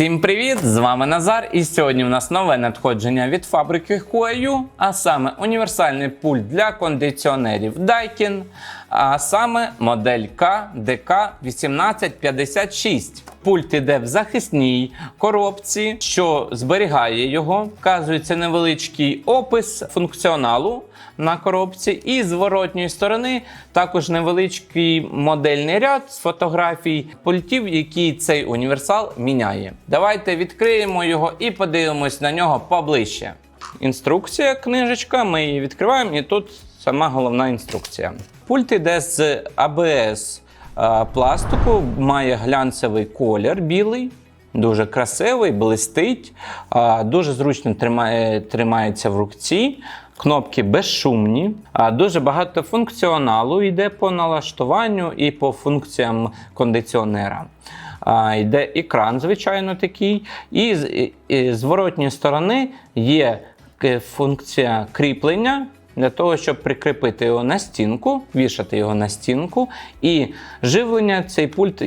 Всім привіт! З вами Назар. І сьогодні у нас нове надходження від фабрики Huayu, а саме універсальний пульт для кондиціонерів Daikin, а саме модель KDK1856. Пульт іде в захисній коробці, що зберігає його. Вказується невеличкий опис функціоналу на коробці, і з зворотньої сторони також невеличкий модельний ряд з фотографій пультів, які цей універсал міняє. Давайте відкриємо його і подивимось на нього поближче. Інструкція, книжечка, ми її відкриваємо, і тут сама головна інструкція. Пульт іде з АБС е, пластику, має глянцевий колір білий. Дуже красивий, блистить, дуже зручно тримає, тримається в руці. Кнопки безшумні, дуже багато функціоналу йде по налаштуванню і по функціям кондиціонера. Йде екран, звичайно, такий. І з зворотньої сторони є функція кріплення для того, щоб прикріпити його на стінку, вішати його на стінку. І живлення цей пульт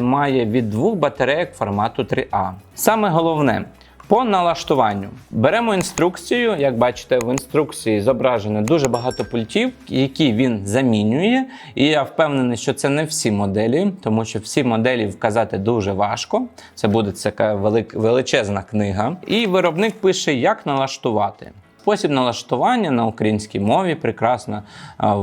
має від двох батарейок формату 3А. Саме головне. По налаштуванню беремо інструкцію. Як бачите, в інструкції зображено дуже багато пультів, які він замінює. І я впевнений, що це не всі моделі, тому що всі моделі вказати дуже важко. Це буде така величезна книга. І виробник пише, як налаштувати. Спосіб налаштування на українській мові прекрасно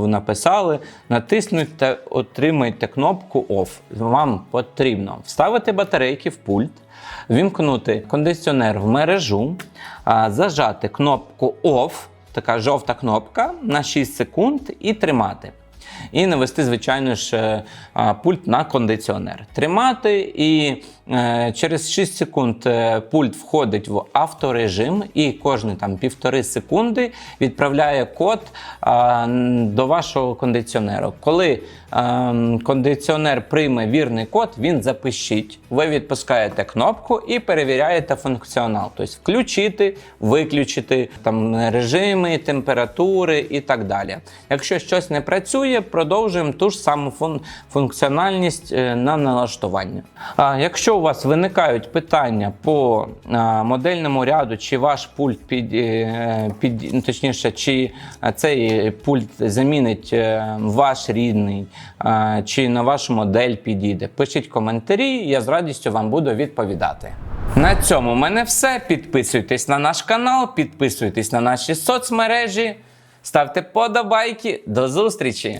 написали. Натиснуть та отримайте кнопку OFF. Вам потрібно вставити батарейки в пульт, вімкнути кондиціонер в мережу, зажати кнопку OFF, така жовта кнопка, на 6 секунд і тримати. І навести, звичайно ж, е, пульт на кондиціонер. Тримати, і через 6 секунд е, пульт входить в авторежим, і кожні там півтори секунди відправляє код до вашого кондиціонеру. Коли е, кондиціонер прийме вірний код, він запишіть. Ви відпускаєте кнопку і перевіряєте функціонал. Тобто включити, виключити там режими, температури і так далі. Якщо щось не працює, продовжуємо ту ж саму функціональність е, на налаштування. Якщо у вас виникають питання по модельному ряду, чи ваш пульт під, е, під ну, точніше, чи цей пульт замінить е, ваш рідний, чи на вашу модель підійде, пишіть коментарі, я з радістю вам буду відповідати. На цьому в мене все. Підписуйтесь на наш канал, підписуйтесь на наші соцмережі, ставте подобайки. До зустрічі!